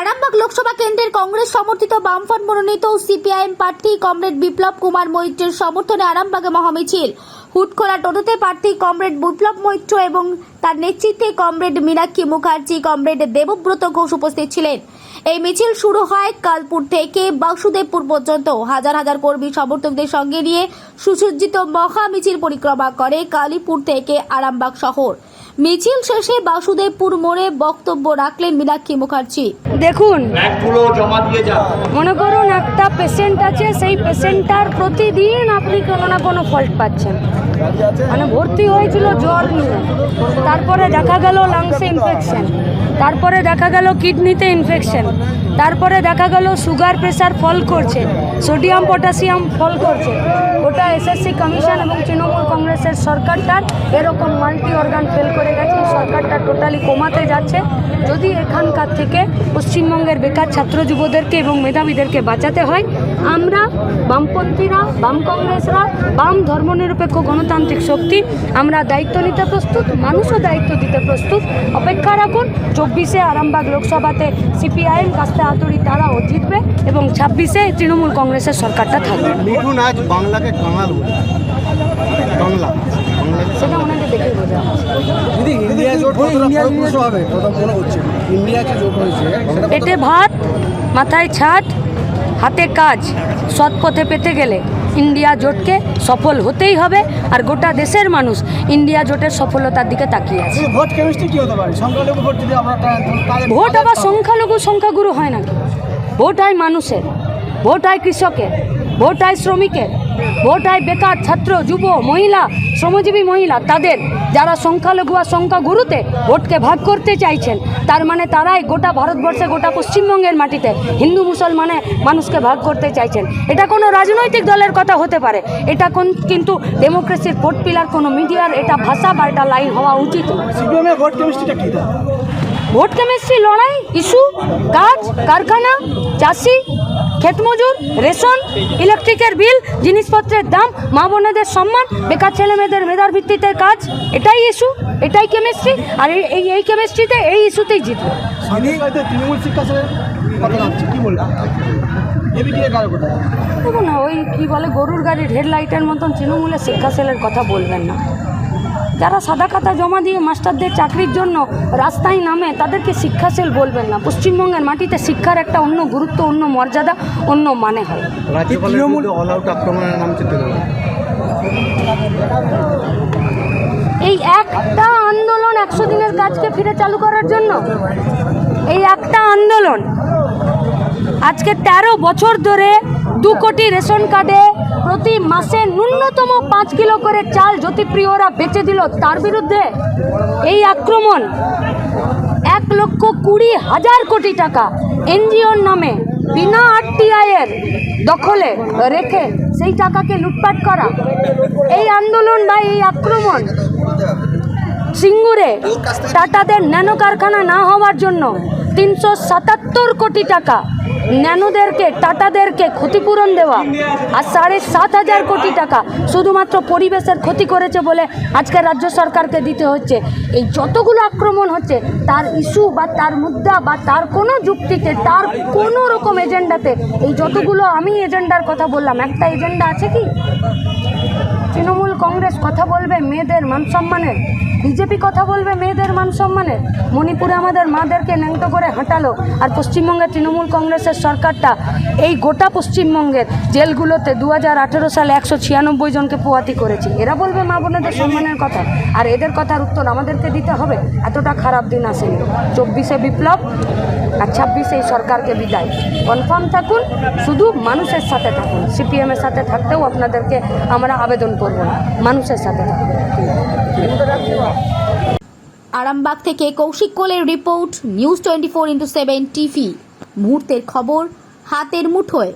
আরামবাগ লোকসভা কেন্দ্রের কংগ্রেস সমর্থিত বামফ্রন্ট মনোনীত সিপিআইএম প্রার্থী কমরেড বিপ্লব কুমার মৈত্রের সমর্থনে আরামবাগে মহামিছিল। হুটখোলা টোটোতে প্রার্থী কমরেড বিপ্লব মৈত্র এবং তার নেতৃত্বে কমরেড মীনাক্ষী মুখার্জি, কমরেড দেবব্রত ঘোষ উপস্থিত ছিলেন। এই মিছিল শুরু হয় কালপুর থেকে বাসুদেবপুর পর্যন্ত। হাজার হাজার কর্মী সমর্থকদের সঙ্গে নিয়ে সুসজ্জিত মহা মিছিল পরিক্রমা করে কালীপুর থেকে আরামবাগ শহর। মিছিল শেষে বাসুদেবপুর মোড়ে বক্তব্য রাখলেন মীনাক্ষী মুখার্জি। দেখুন জমা দিয়ে মনে করুন একটা পেশেন্ট আছে সেই পেশেন্টটার প্রতিদিন আপনি কোনো না কোনো ফল্ট পাচ্ছেন। মানে ভর্তি হয়েছিল জ্বর নিয়ে। তারপরে দেখা গেল লাংসে ইনফেকশন তারপরে দেখা গেল কিডনিতে ইনফেকশন তারপরে দেখা গেল সুগার প্রেশার ফল করছে সোডিয়াম পটাশিয়াম ফল করছে। ওটা এসএসসি কমিশন এবং তৃণমূল কংগ্রেসের সরকারটার এরকম মাল্টি অর্গান ফেল করে গেছে। সরকারটা টোটালি কমাতে যাচ্ছে। যদি এখানকার থেকে পশ্চিমবঙ্গের বেকার ছাত্র যুবদেরকে এবং মেধাবীদেরকে বাঁচাতে হয়, আমরা বামপন্থীরা, বাম কংগ্রেসরা, বাম ধর্মনিরপেক্ষ গণতান্ত্রিক শক্তি, আমরা দায়িত্ব নিতে প্রস্তুত, মানুষও দায়িত্ব দিতে প্রস্তুত। অপেক্ষা রাখুন চব্বিশে আরামবাগ লোকসভাতে সিপিআইএম কাস্তে হাতুড়ি তারাও জিতবে এবং ছাব্বিশে তৃণমূল কংগ্রেসের সরকারটা থাকবে। মিঠুন আজ বাংলাকে কাঙাল বাংলা। সেটা ওনাকে দেখে বোঝা দিদি ইন্ডিয়া জোট কতটা ফলপ্রসূ হবে? প্রথম হচ্ছে ইন্ডিয়া যে জোট হয়েছে? সেটা পেটে ভাত মাথায় ছাদ হাতে কাজ সৎ পথে পেতে গেলে। ইন্ডিয়া জোটকে সফল হতেই হবে আর গোটা দেশের মানুষ ইন্ডিয়া জোটের সফলতার দিকে তাকিয়ে আছে। ভোট কি হতে পারে? সংখ্যালঘু ভোট যদি আমরা ভোট আবার সংখ্যালঘু সংখ্যাগুরু হয় নাকি? ভোট হয় মানুষের ভোট হয় কৃষকের। ভোট হয় শ্রমিকের ভোট হয় বেকার ছাত্র যুব মহিলা শ্রমজীবী মহিলা তাদের। যারা সংখ্যালঘু আর সংখ্যাগুরুতে ভোটকে ভাগ করতে চাইছেন তার মানে তারাই গোটা ভারতবর্ষে গোটা পশ্চিমবঙ্গের মাটিতে হিন্দু মুসলমানে মানুষকে ভাগ করতে চাইছেন। এটা কোনো রাজনৈতিক দলের কথা হতে পারে। এটা কোন কিন্তু ডেমোক্রেসির ভোট পিলার কোনো মিডিয়ার এটা ভাষা বা এটা লাইন হওয়া উচিত ভোট কেমিস্ট্রি লড়াই ইস্যু কাজ কারখানা চাষি ক্ষেতমজুর রেশন ইলেকট্রিকের বিল জিনিসপত্রের দাম মা বোনেদের সম্মান বেকার ছেলে মেয়েদের মেধার ভিত্তিতে কাজ এটাই ইস্যু এটাই কেমিস্ট্রি আর এই- এই কেমিস্ট্রিতে এই ইস্যুতেই জিতবে। তৃণমূল শিক্ষা কি দেখুন না ওই কী বলে গরুর গাড়ির হেডলাইটের মতন তৃণমূলের শিক্ষা সেলের কথা বলবেন না। যারা সাদা খাতা জমা দিয়ে মাস্টারদের চাকরির জন্য রাস্তায় নামে তাদেরকে শিক্ষা সেল বলবেন না। পশ্চিমবঙ্গের মাটিতে শিক্ষার একটা অন্য গুরুত্ব অন্য মর্যাদা অন্য মানে হয়। এই একটা আন্দোলন একশো দিনের কাজকে ফিরে চালু করার জন্য? এই একটা আন্দোলন। আজকে ১৩ বছর ধরে দু কোটি রেশন কার্ডে প্রতি মাসে ন্যূনতম পাঁচ কিলো করে চাল জ্যোতিপ্রিয়রা বেচে দিল তার বিরুদ্ধে। এই আক্রমণ এক লক্ষ কুড়ি হাজার কোটি টাকা এনজিওর নামে বিনা আরটিআইয়ের দখলে রেখে সেই টাকাকে লুটপাট করা। এই আন্দোলন বা এই আক্রমণ সিঙ্গুরে টাটাদের ন্যানো কারখানা না হওয়ার জন্য তিনশো সাতাত্তর কোটি টাকা ন্যানোদেরকে, টাটাদেরকে ক্ষতিপূরণ দেওয়া আর সাড়ে সাত হাজার কোটি টাকা শুধুমাত্র পরিবেশের ক্ষতি করেছে বলে আজকে রাজ্য সরকারকে দিতে হচ্ছে। এই যতগুলো আক্রমণ হচ্ছে, তার ইস্যু বা তার মুদ্রা বা তার কোনো যুক্তিতে, তার কোনো রকম এজেন্ডাতে, এই যতগুলো আমি এজেন্ডার কথা বললাম, একটা এজেন্ডা আছে কি? কংগ্রেস কথা বলবে মেয়েদের মান সম্মানের বিজেপি কথা বলবে মেয়েদের মান সম্মানের মণিপুরে আমাদের মাদেরকে ন্যাংটো করে হাঁটালো, আর পশ্চিমবঙ্গের তৃণমূল কংগ্রেসের সরকারটা এই গোটা পশ্চিমবঙ্গের জেলগুলোতে দু হাজার আঠেরো সালে একশো ছিয়ানব্বই জনকে পোয়াতি করেছে। এরা বলবে মা বোনেদের সম্মানের কথা, আর এদের কথার উত্তর আমাদেরকে দিতে হবে। এতটা খারাপ দিন আসেনি। চব্বিশে বিপ্লব আর ছাব্বিশে এই সরকারকে বিদায়। কনফার্ম থাকুন, শুধু মানুষের সাথে থাকুন। সিপিএমের সাথে থাকতেও আপনাদেরকে আমরা আবেদন করব না। মানুষের সাথে থাকুন। আরামবাগ থেকে কৌশিক কোলের report news twenty four into seven TV মুহূর্তের খবর, হাতের মুঠোয়।